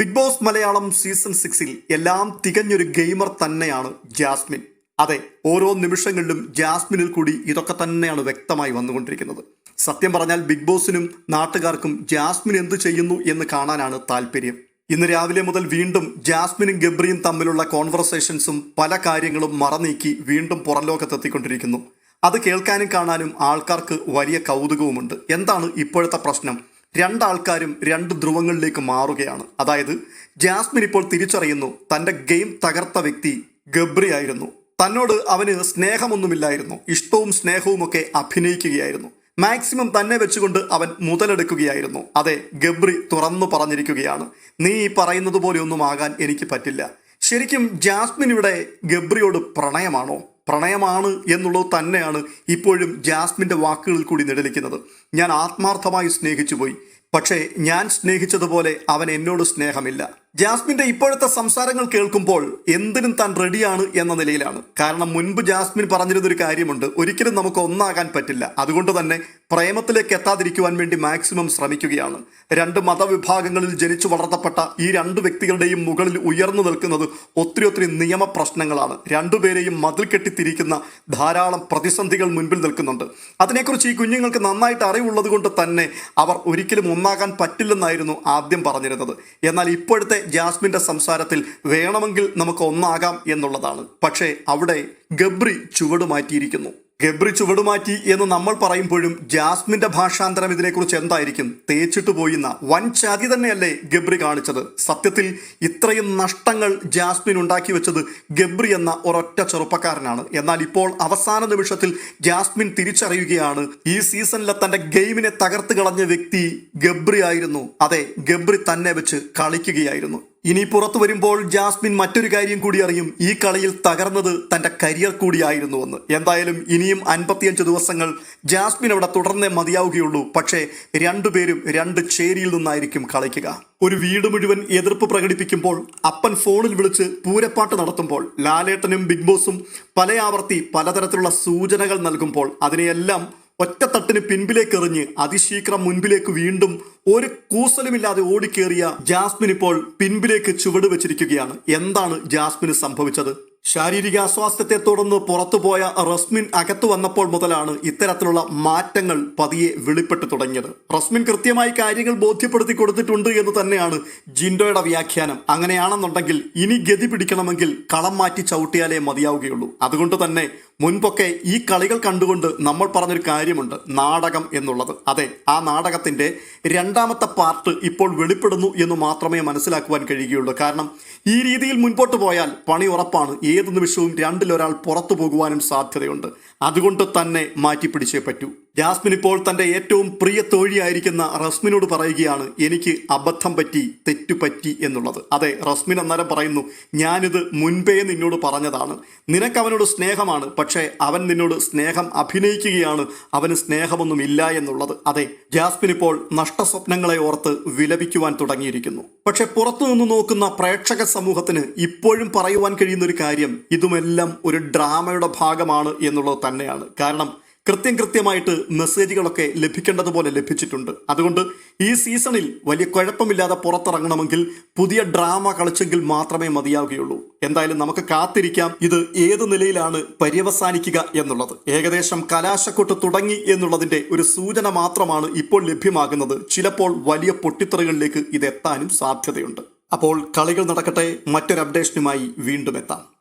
Big boss Malayalam season സിക്സിൽ എല്ലാം തികഞ്ഞൊരു gamer തന്നെയാണ് ജാസ്മിൻ. അതെ ഓരോ നിമിഷങ്ങളിലും ജാസ്മിനിൽ കൂടി ഇതൊക്കെ തന്നെയാണ് വ്യക്തമായി വന്നുകൊണ്ടിരിക്കുന്നത്. സത്യം പറഞ്ഞാൽ ബിഗ് ബോസിനും നാട്ടുകാർക്കും ജാസ്മിൻ എന്ത് ചെയ്യുന്നു എന്ന് കാണാനാണ് താല്പര്യം. ഇന്ന് രാവിലെ മുതൽ വീണ്ടും ജാസ്മിനും ഗബ്രിയും തമ്മിലുള്ള കോൺവെർസേഷൻസും പല കാര്യങ്ങളും മറനീക്കി വീണ്ടും പുറംലോകത്തെത്തിക്കൊണ്ടിരിക്കുന്നു. അത് കേൾക്കാനും കാണാനും ആൾക്കാർക്ക് വലിയ കൗതുകവുമുണ്ട്. എന്താണ് ഇപ്പോഴത്തെ പ്രശ്നം? രണ്ടാൾക്കാരും രണ്ട് ധ്രുവങ്ങളിലേക്ക് മാറുകയാണ്. അതായത് ജാസ്മിൻ ഇപ്പോൾ തിരിച്ചറിയുന്നു തന്റെ ഗെയിം തകർത്ത വ്യക്തി ഗബ്രി ആയിരുന്നു. തന്നോട് അവന് സ്നേഹമൊന്നുമില്ലായിരുന്നു. ഇഷ്ടവും സ്നേഹവും ഒക്കെ അഭിനയിക്കുകയായിരുന്നു. മാക്സിമം തന്നെ വെച്ചുകൊണ്ട് അവൻ മുതലെടുക്കുകയായിരുന്നു. അതെ ഗബ്രി തുറന്നു പറഞ്ഞിരിക്കുകയാണ്. നീ ഈ പറയുന്നത് പോലെ ഒന്നും ആകാൻ എനിക്ക് പറ്റില്ല. ശരിക്കും ജാസ്മിൻ ഇവിടെ ഗബ്രിയോട് പ്രണയമാണോ? പ്രണയമാണ് എന്നുള്ളത് തന്നെയാണ് ഇപ്പോഴും ജാസ്മിന്റെ വാക്കുകളിൽ കൂടി നിഴലിക്കുന്നത്. ഞാൻ ആത്മാർത്ഥമായി സ്നേഹിച്ചുപോയി. പക്ഷേ ഞാൻ സ്നേഹിച്ചതുപോലെ അവൻ എന്നോട് സ്നേഹമില്ല. ജാസ്മിന്റെ ഇപ്പോഴത്തെ സംസാരങ്ങൾ കേൾക്കുമ്പോൾ എന്തിനും താൻ റെഡിയാണ് എന്ന നിലയിലാണ്. കാരണം മുൻപ് ജാസ്മിൻ പറഞ്ഞിരുന്നൊരു കാര്യമുണ്ട്. ഒരിക്കലും നമുക്ക് ഒന്നാകാൻ പറ്റില്ല. അതുകൊണ്ട് തന്നെ പ്രേമത്തിലേക്ക് എത്താതിരിക്കുവാൻ വേണ്ടി മാക്സിമം ശ്രമിക്കുകയാണ്. രണ്ട് മതവിഭാഗങ്ങളിൽ ജനിച്ചു വളർത്തപ്പെട്ട ഈ രണ്ട് വ്യക്തികളുടെയും മുകളിൽ ഉയർന്നു നിൽക്കുന്നത് ഒത്തിരി ഒത്തിരി നിയമ പ്രശ്നങ്ങളാണ് രണ്ടുപേരെയും മതിൽ കെട്ടിത്തിരിക്കുന്ന ധാരാളം പ്രതിസന്ധികൾ മുൻപിൽ നിൽക്കുന്നുണ്ട്. അതിനെക്കുറിച്ച് ഈ കുഞ്ഞുങ്ങൾക്ക് നന്നായിട്ട് അറിവുള്ളത് കൊണ്ട് തന്നെ അവർ ഒരിക്കലും ഒന്നാകാൻ പറ്റില്ലെന്നായിരുന്നു ആദ്യം പറഞ്ഞിരുന്നത്. എന്നാൽ ഇപ്പോഴത്തെ ജാസ്മിന്റെ സംസാരത്തിൽ വേണമെങ്കിൽ നമുക്ക് ഒന്നാകാം എന്നുള്ളതാണ്. പക്ഷേ അവിടെ ഗബ്രി ചുവട് മാറ്റിയിരിക്കുന്നു. ഗബ്രി ചുവടുമാറ്റി എന്ന് നമ്മൾ പറയുമ്പോഴും ജാസ്മിന്റെ ഭാഷാന്തരം ഇതിനെക്കുറിച്ച് എന്തായിരിക്കും തേച്ചിട്ട് പോയിന്ന വൻ ചതി തന്നെയല്ലേ ഗബ്രി കാണിച്ചത്. സത്യത്തിൽ ഇത്രയും നഷ്ടങ്ങൾ ജാസ്മിൻ ഉണ്ടാക്കി വെച്ചത് ഗബ്രി എന്ന ഒരൊറ്റ ചെറുപ്പക്കാരനാണ്. എന്നാൽ ഇപ്പോൾ അവസാന നിമിഷത്തിൽ ജാസ്മിൻ തിരിച്ചറിയുകയാണ് ഈ സീസണിലെ തന്റെ ഗെയിമിനെ തകർത്ത് കളഞ്ഞ വ്യക്തി ഗബ്രി ആയിരുന്നു. അതെ ഗബ്രി തന്നെ വെച്ച് കളിക്കുകയായിരുന്നു. ഇനി പുറത്തു വരുമ്പോൾ ജാസ്മിൻ മറ്റൊരു കാര്യം കൂടി അറിയും. ഈ കളിയിൽ തകർന്നത് തന്റെ കരിയർ കൂടിയായിരുന്നുവെന്ന് എന്തായാലും ഇനിയും അൻപത്തിയഞ്ച് ദിവസങ്ങൾ ജാസ്മിൻ അവിടെ തുടർന്നേ മതിയാവുകയുള്ളൂ. പക്ഷേ രണ്ടുപേരും രണ്ട് ചേരിയിൽ നിന്നായിരിക്കും കളിക്കുക. ഒരു വീട് മുഴുവൻ എതിർപ്പ് പ്രകടിപ്പിക്കുമ്പോൾ അപ്പൻ ഫോണിൽ വിളിച്ച് പൂരപ്പാട്ട് നടത്തുമ്പോൾ ലാലേട്ടനും ബിഗ് ബോസും പല ആവർത്തി പലതരത്തിലുള്ള സൂചനകൾ നൽകുമ്പോൾ അതിനെയെല്ലാം ഒറ്റത്തട്ടിന് പിൻപിലേക്ക് എറിഞ്ഞ് അതിശീഘ്രം മുൻപിലേക്ക് വീണ്ടും ഒരു കൂസലുമില്ലാതെ ഓടിക്കേറിയ ജാസ്മിൻ ഇപ്പോൾ പിൻപിലേക്ക് ചുവട് വെച്ചിരിക്കുകയാണ്. എന്താണ് ജാസ്മിന് സംഭവിച്ചത്? ശാരീരിക അസ്വാസ്ഥ്യത്തെ തുടർന്ന് പുറത്തുപോയ റസ്മിൻ അകത്തു വന്നപ്പോൾ മുതലാണ് ഇത്തരത്തിലുള്ള മാറ്റങ്ങൾ പതിയെ വെളിപ്പെട്ടു തുടങ്ങിയത്. റസ്മിൻ കൃത്യമായി കാര്യങ്ങൾ ബോധ്യപ്പെടുത്തി കൊടുത്തിട്ടുണ്ട് എന്ന് തന്നെയാണ് ജിൻഡോയുടെ വ്യാഖ്യാനം. അങ്ങനെയാണെന്നുണ്ടെങ്കിൽ ഇനി ഗതി പിടിക്കണമെങ്കിൽ കളം മാറ്റി ചവിട്ടിയാലേ മതിയാവുകയുള്ളൂ. അതുകൊണ്ട് തന്നെ മുൻപൊക്കെ ഈ കളികൾ കണ്ടുകൊണ്ട് നമ്മൾ പറഞ്ഞൊരു കാര്യമുണ്ട് നാടകം എന്നുള്ളത്. അതെ ആ നാടകത്തിന്റെ രണ്ടാമത്തെ പാർട്ട് ഇപ്പോൾ വെളിപ്പെടുന്നു എന്ന് മാത്രമേ മനസ്സിലാക്കുവാൻ കഴിയുകയുള്ളൂ. കാരണം ഈ രീതിയിൽ മുൻപോട്ട് പോയാൽ പണി ഉറപ്പാണ്. ഏത് നിമിഷവും രണ്ടിലൊരാൾ പുറത്തു പോകുവാനും സാധ്യതയുണ്ട്. അതുകൊണ്ട് തന്നെ മാറ്റിപ്പിടിച്ചേ പറ്റൂ. ജാസ്മിൻ ഇപ്പോൾ തന്റെ ഏറ്റവും പ്രിയ തോഴിയായിരിക്കുന്ന റസ്മിനോട് പറയുകയാണ് എനിക്ക് അബദ്ധം പറ്റി തെറ്റുപറ്റി എന്നുള്ളത്. അതെ റസ്മിൻ അന്നേരം പറയുന്നു ഞാനിത് മുൻപേ നിന്നോട് പറഞ്ഞതാണ്. നിനക്ക് അവനോട് സ്നേഹമാണ് പക്ഷേ അവൻ നിന്നോട് സ്നേഹം അഭിനയിക്കുകയാണ് അവന് സ്നേഹമൊന്നുമില്ല എന്നുള്ളത്. അതെ ജാസ്മിൻ ഇപ്പോൾ നഷ്ടസ്വപ്നങ്ങളെ ഓർത്ത് വിലപിക്കുവാൻ തുടങ്ങിയിരിക്കുന്നു. പക്ഷെ പുറത്തുനിന്ന് നോക്കുന്ന പ്രേക്ഷക സമൂഹത്തിന് ഇപ്പോഴും പറയുവാൻ കഴിയുന്ന ഒരു കാര്യം ഇതുമെല്ലാം ഒരു ഡ്രാമയുടെ ഭാഗമാണ് എന്നുള്ളത് തന്നെയാണ്. കാരണം കൃത്യം കൃത്യമായിട്ട് മെസ്സേജുകളൊക്കെ ലഭിക്കേണ്ടതുപോലെ ലഭിച്ചിട്ടുണ്ട്. അതുകൊണ്ട് ഈ സീസണിൽ വലിയ കുഴപ്പമില്ലാതെ പുറത്തിറങ്ങണമെങ്കിൽ പുതിയ ഡ്രാമ കളിച്ചെങ്കിൽ മാത്രമേ മതിയാവുകയുള്ളൂ. എന്തായാലും നമുക്ക് കാത്തിരിക്കാം ഇത് ഏത് നിലയിലാണ് പര്യവസാനിക്കുക എന്നുള്ളത്. ഏകദേശം കലാശക്കൊട്ട് തുടങ്ങി എന്നുള്ളതിന്റെ ഒരു സൂചന മാത്രമാണ് ഇപ്പോൾ ലഭ്യമാകുന്നത്. ചിലപ്പോൾ വലിയ പൊട്ടിത്തെറികളിലേക്ക് ഇത് എത്താനും സാധ്യതയുണ്ട്. അപ്പോൾ കളികൾ നടക്കട്ടെ മറ്റൊരു അപ്ഡേഷനുമായി വീണ്ടും എത്താം.